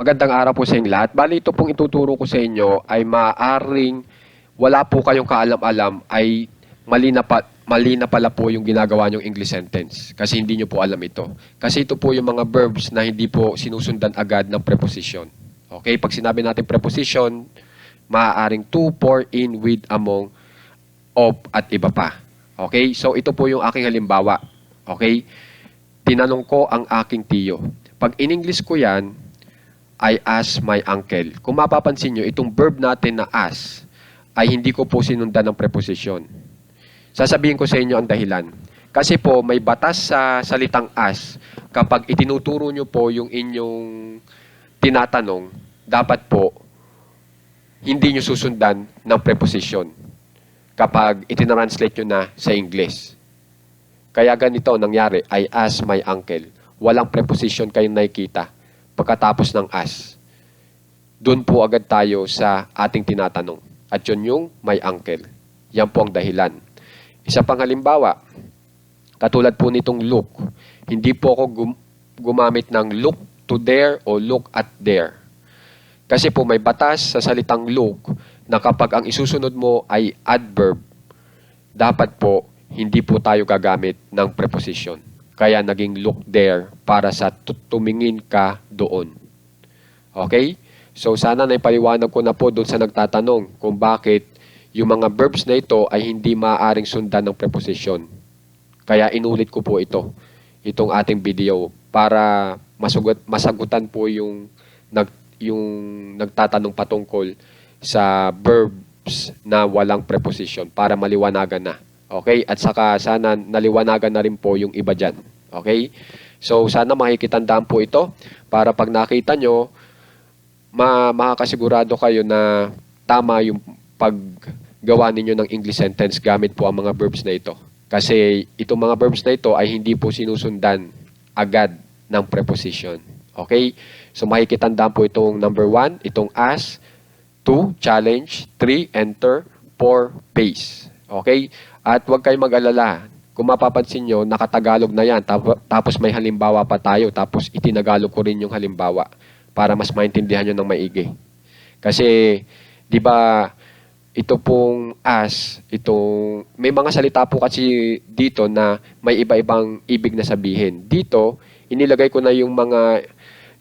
Magandang araw po sa inyong lahat. Bali ito pong ituturo ko sa inyo ay maaaring wala po kayong kaalam-alam ay mali na, pa, mali na pala po yung ginagawa nyong English sentence kasi hindi nyo po alam ito. Kasi ito po yung mga verbs na hindi po sinusundan agad ng preposition. Okay, pag sinabi natin preposition, maaaring to, for, in, with, among, of, at iba pa. Okay, so ito po yung aking halimbawa. Okay, tinanong ko ang aking tiyo. Pag in English ko yan, I ask my uncle. Kung mapapansin nyo, itong verb natin na ask ay hindi ko po sinundan ng preposition. Sasabihin ko sa inyo ang dahilan. Kasi po, may batas sa salitang ask. Kapag itinuturo nyo po yung inyong tinatanong, dapat po hindi nyo susundan ng preposition kapag itinranslate nyo na sa English. Kaya ganito ang nangyari, I ask my uncle. Walang preposition kayong nakikita pagkatapos ng as. Doon po agad tayo sa ating tinatanong. At yun yung my uncle. Yan po ang dahilan. Isa pang halimbawa, katulad po nitong look. Hindi po ako gum- gumamit ng look to there o look at there. Kasi po may batas sa salitang look na kapag ang isusunod mo ay adverb, dapat po hindi po tayo gagamit ng preposition. Kaya naging look there para sa tu- tumingin ka doon. Okay? So sana naipaliwanag ko na po doon sa nagtatanong kung bakit yung mga verbs na ito ay hindi maaaring sundan ng preposition. Kaya inulit ko po ito, itong ating video para masugot, masagutan po yung nag yung nagtatanong patungkol sa verbs na walang preposition para maliwanagan na. Okay? At saka sana naliwanagan na rin po yung iba dyan. Okay? So sana makikitandaan po ito para pag nakita nyo, ma makakasigurado kayo na tama yung paggawa ninyo ng English sentence gamit po ang mga verbs na ito. Kasi itong mga verbs na ito ay hindi po sinusundan agad ng preposition. Okay? So makikitandaan po itong number one, itong as, two, challenge, three, enter, four, pace. Okay? At huwag kayong mag-alala. Kung mapapansin nyo, nakatagalog na yan. Tap- Tapos may halimbawa pa tayo. Tapos itinagalog ko rin yung halimbawa para mas maintindihan nyo ng maigi. Kasi, di ba, ito pong as, itong, may mga salita po kasi dito na may iba-ibang ibig na sabihin. Dito, inilagay ko na yung mga,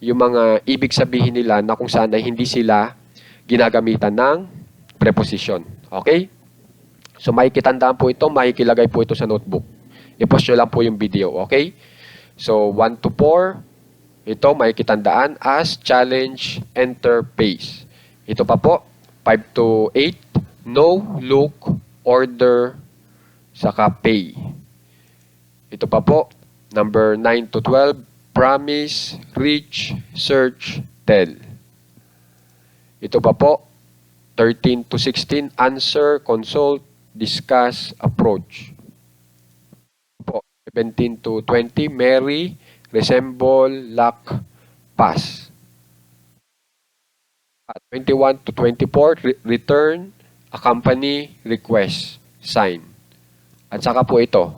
yung mga ibig sabihin nila na kung saan ay hindi sila ginagamitan ng preposition. Okay? So makikitandaan po ito, makikilagay po ito sa notebook. I-post nyo lang po yung video, okay? So 1 to 4, ito makikitandaan as challenge, enter, pace. Ito pa po, 5 to 8, no, look, order, saka pay. Ito pa po, number 9 to 12, promise, reach, search, tell. Ito pa po, 13 to 16, answer, consult, discuss, approach. Po, 17 to 20, marry, resemble, lack, pass. At 21 to 24, re- return, accompany, request, sign. At saka po ito,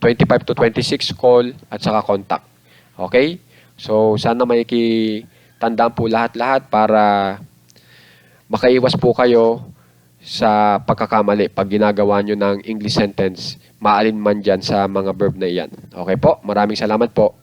25 to 26, call, at saka contact. Okay? So, sana may tandaan po lahat-lahat para makaiwas po kayo sa pagkakamali pag ginagawa nyo ng English sentence, maalin man dyan sa mga verb na iyan. Okay po? Maraming salamat po.